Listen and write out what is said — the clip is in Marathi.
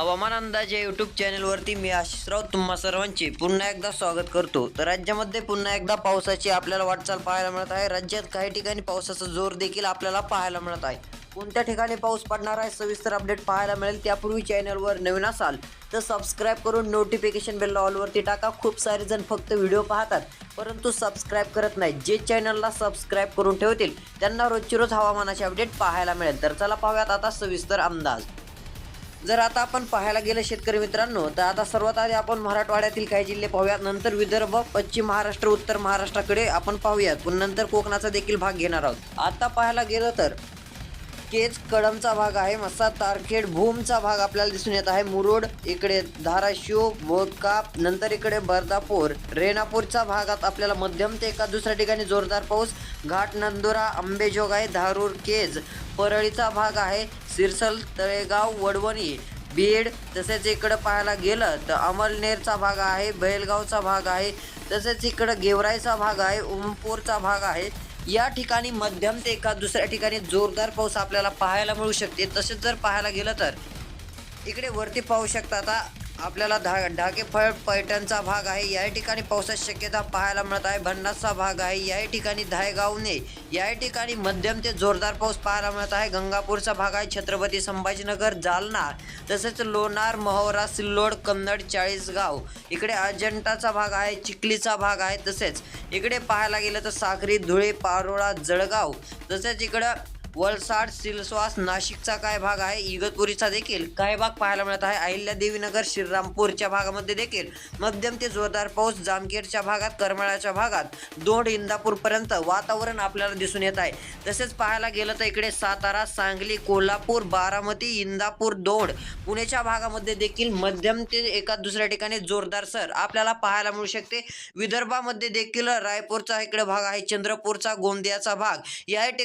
हवामान अंदाज या यूट्यूब चॅनलवरती मी आशिषराव तुम्हा सर्वांचे पुन्हा एकदा स्वागत करतो. तर राज्यामध्ये पुन्हा एकदा पावसाची आपल्याला वाटचाल पाहायला मिळत आहे. राज्यात काही ठिकाणी पावसाचा जोर देखील आपल्याला पाहायला मिळत आहे. कोणत्या ठिकाणी पाऊस पडणार आहे? सविस्तर अपडेट पाहायला मिळेल. त्यापूर्वी चॅनलवर नवीन असाल तर सबस्क्राईब करून नोटिफिकेशन बेल ऑलवरती टाका. खूप सारे जण फक्त व्हिडिओ पाहतात परंतु सबस्क्राईब करत नाही जे चॅनलला सबस्क्राईब करून ठेवतील त्यांना रोजची रोज हवामानाचे अपडेट पाहायला मिळेल. तर चला पाहूयात आता सविस्तर अंदाज. जर आता आपण पाहायला गेलं शेतकरी मित्रांनो तर आता सर्वात आधी आपण मराठवाड्यातील काही जिल्हे पाहूयात. नंतर विदर्भ पश्चिम महाराष्ट्र उत्तर महाराष्ट्राकडे आपण पाहूयात. पण नंतर कोकणाचा देखील भाग घेणार आहोत. आता पाहायला गेलं तर केज कडमचा भाग आहे मस्सा तारखेड भूमचा भाग आपल्याला दिसून येत आहे. मुरुड इकडे धाराशिव बोधकाप नंतर इकडे बर्दापूर रेणापूरचा भागात आपल्याला मध्यम ते एका दुसऱ्या ठिकाणी जोरदार पाऊस. घाट नंदुरा आंबेजोगाई धारूर केज परळीचा भाग आहे. सिरसल तळेगाव वडवणी बीड तसेच इकडं पाहायला गेलं तर अमलनेरचा भाग आहे बैलगावचा भाग आहे तसेच इकडं गेवराईचा भाग आहे उमपूरचा भाग आहे. या ठिकाणी मध्यम ते एका दुसऱ्या ठिकाणी जोरदार पाऊस आपल्याला पाहायला मिळू शकते. तसेच जर पाहायला गेलं तर इकडे वरती पाहू शकता आता आपल्याला ढा ढाकेफळ पैठणचा भाग आहे. याही ठिकाणी पावसाची शक्यता पाहायला मिळत आहे. भन्नासचा भाग आहे. याही ठिकाणी धायगावने याही ठिकाणी मध्यम ते जोरदार पाऊस पाहायला मिळत आहे. गंगापूरचा भाग आहे. छत्रपती संभाजीनगर जालना तसेच लोणार महोरा सिल्लोड कन्नड चाळीसगाव. इकडे अजंटाचा भाग आहे. चिखलीचा भाग आहे. तसेच इकडे पाहायला गेलं तर साखरी धुळे पारोळा जळगाव. तसेच इकडं वलसाड सिलस्वास नाशिकचा काय भाग आहे? इगतपुरीचा देखील. काय भाग पाहायला मिळत आहे. अहिल्यादेवीनगर श्रीरामपूरच्या भागामध्ये देखील. मध्यम ते जोरदार पाऊस जामखेडच्या भागात करमाळ्याच्या भागात. दोंड इंदापूरपर्यंत वातावरण आपल्याला दिसून येत आहे. तसेच पाहायला गेलं तर इकडे सातारा सांगली कोल्हापूर बारामती इंदापूर दोड पुण्याच्या भागामध्ये देखील मध्यम ते एका दुसऱ्या ठिकाणी जोरदार सर आपल्याला पाहायला मिळू शकते. विदर्भामध्ये देखील रायपूरचा इकडे भाग आहे चंद्रपूरचा गोंदियाचा भाग. या ठिकाणी